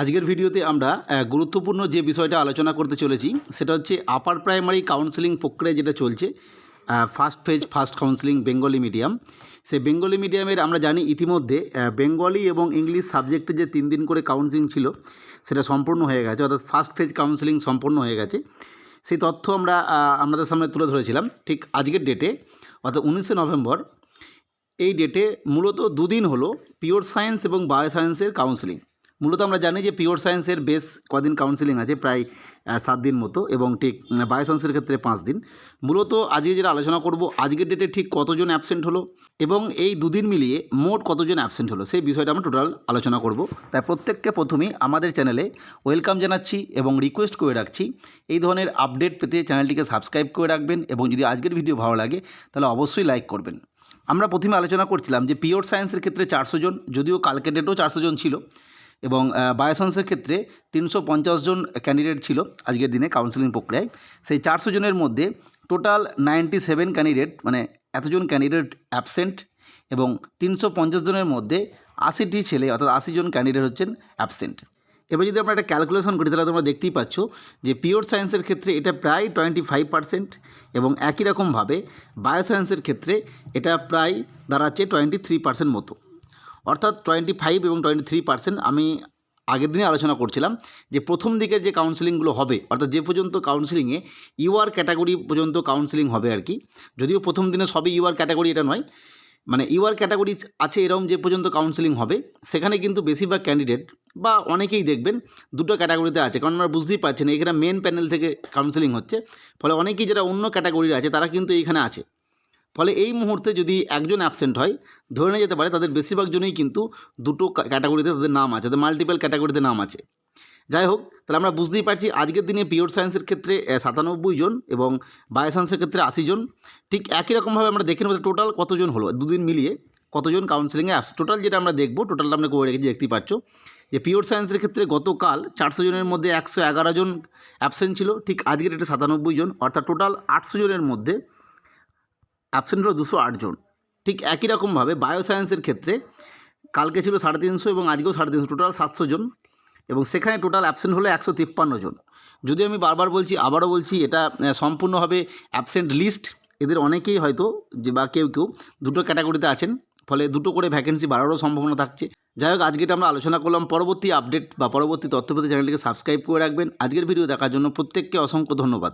আজকের ভিডিওতে আমরা গুরুত্বপূর্ণ যে বিষয়টা আলোচনা করতে চলেছি, সেটা হচ্ছে আপার প্রাইমারি কাউন্সেলিং প্রক্রিয়া যেটা চলছে first phase first counselling Bengali medium সেই বেঙ্গলি মিডিয়ামের আমরা জানি ইতিমধ্যে বেঙ্গলি এবং ইংলিশ সাবজেক্টে যে তিন দিন করে কাউন্সেলিং ছিল, সেটা সম্পূর্ণ হয়ে গেছে, অর্থাৎ ফার্স্ট ফেজ কাউন্সেলিং সম্পূর্ণ হয়ে গেছে। সেই তথ্য আমরা আপনাদের সামনে তুলে ধরেছিলাম, ঠিক আজকের ডেটে অর্থাৎ উনিশে নভেম্বর। এই ডেটে মূলত দুদিন হলো পিওর সায়েন্স এবং বায়ো সায়েন্সের কাউন্সেলিং মূলত আমরা জানি যে পিওর সায়েন্সের বেশ কদিন কাউন্সিলিং আছে? প্রায় সাত দিন মতো এবং ঠিক বায়ো সায়েন্সের ক্ষেত্রে পাঁচ দিন। মূলত আজকে যেটা আলোচনা করব, আজকের ডেটে ঠিক কতজন অ্যাবসেন্ট হলো এবং এই দুদিন মিলিয়ে মোট কতজন অ্যাবসেন্ট হলো? সেই বিষয়টা আমরা টোটাল আলোচনা করব। তাই প্রত্যেককে প্রথমেই আমাদের চ্যানেলে ওয়েলকাম জানাচ্ছি এবং রিকোয়েস্ট করে রাখছি, এই ধরনের আপডেট পেতে চ্যানেলটিকে সাবস্ক্রাইব করে রাখবেন এবং যদি আজকের ভিডিও ভালো লাগে, তাহলে অবশ্যই লাইক করবেন। আমরা প্রথমে আলোচনা করছিলাম যে পিওর সায়েন্সের ক্ষেত্রে চারশো জন, যদিও কালকে ডেটেও চারশো জন ছিল এবং বায়োসায়েন্সের ক্ষেত্রে তিনশো পঞ্চাশ জন ক্যান্ডিডেট ছিল আজকের দিনে কাউন্সিলিং প্রক্রিয়ায়। সেই চারশো জনের মধ্যে টোটাল নাইনটি সেভেন ক্যান্ডিডেট মানে এতজন ক্যান্ডিডেট অ্যাবসেন্ট এবং তিনশো পঞ্চাশ জনের মধ্যে আশিটি ছেলে, অর্থাৎ আশি জন ক্যান্ডিডেট হচ্ছেন অ্যাবসেন্ট এবার যদি আমরা একটা ক্যালকুলেশন করি, তাহলে তোমরা দেখতেই পাচ্ছ যে পিওর সায়েন্সের ক্ষেত্রে এটা প্রায় টোয়েন্টি ফাইভ পার্সেন্ট এবং একই রকমভাবে বায়োসায়েন্সের ক্ষেত্রে এটা প্রায় দাঁড়াচ্ছে টোয়েন্টি থ্রি পার্সেন্ট মতো। অর্থাৎ টোয়েন্টি ফাইভ এবং টোয়েন্টি থ্রি পার্সেন্ট আমি আগের দিনে আলোচনা করছিলাম যে প্রথম দিকের যে কাউন্সেলিংগুলো হবে, অর্থাৎ যে পর্যন্ত কাউন্সেলিংয়ে ইউআর ক্যাটাগরি পর্যন্ত কাউন্সেলিং হবে আর কি, যদিও প্রথম দিনে সবই ইউআর ক্যাটাগরি এটা নয় মানে ইউআর ক্যাটাগরি আছে এরকম যে পর্যন্ত কাউন্সেলিং হবে, সেখানে কিন্তু বেশিরভাগ ক্যান্ডিডেট বা অনেকেই দেখবেন দুটো ক্যাটাগরিতে আছে, কারণ আমরা বুঝতেই পারছেন এখানে মেন প্যানেল থেকে কাউন্সেলিং হচ্ছে, ফলে অনেকেই যারা অন্য ক্যাটাগরির আছে তারা কিন্তু এইখানে আছে। ফলে এই মুহূর্তে যদি একজন অ্যাবসেন্ট হয়, ধরে নেওয়া যেতে পারে তাদের বেশিরভাগ জনই কিন্তু দুটো ক্যাটাগরিতে তাদের নাম আছে, তাদের মাল্টিপল ক্যাটাগরিতে নাম আছে। যাই হোক, তাহলে আমরা বুঝতেই পারছি আজকের দিনে পিওর সায়েন্সের ক্ষেত্রে সাতানব্বই জন এবং বায়ো সায়েন্সের ক্ষেত্রে আশি জন। ঠিক একই রকমভাবে আমরা দেখে নেব টোটাল কতজন হলো, দুদিন মিলিয়ে কতজন কাউন্সেলিংয়ে অ্যাপস টোটাল যেটা আমরা দেখব টোটালটা আমরা করে রেখেছি, দেখতেই পাচ্ছ যে পিওর সায়েন্সের ক্ষেত্রে গতকাল চারশো জনের মধ্যে একশো এগারো জন অ্যাবসেন্ট ছিল। ঠিক আজকের এটা সাতানব্বই জন, অর্থাৎ টোটাল আটশো জনের মধ্যে অ্যাবসেন্ট হলো দুশো আটজন ঠিক একই রকমভাবে বায়ো সায়েন্সের ক্ষেত্রে কালকে ছিল সাড়ে তিনশো এবং আজকেও সাড়ে তিনশো টোটাল সাতশো জন এবং সেখানে টোটাল অ্যাবসেন্ট হলো একশো তিপ্পান্ন জন। যদি আমি বারবার বলছি, আবারও বলছি, এটা সম্পূর্ণভাবে অ্যাবসেন্ট লিস্ট এদের অনেকেই হয়তো যে বা কেউ কেউ দুটো ক্যাটাগরিতে আছেন, ফলে দুটো করে ভ্যাকেন্সি বাড়ারও সম্ভাবনা থাকছে। যাই হোক, আজকে আমরা আলোচনা করলাম। পরবর্তী আপডেট বা পরবর্তী তথ্য চ্যানেলটিকে সাবস্ক্রাইব করে রাখবেন। আজকের ভিডিও দেখার জন্য প্রত্যেককে অসংখ্য ধন্যবাদ।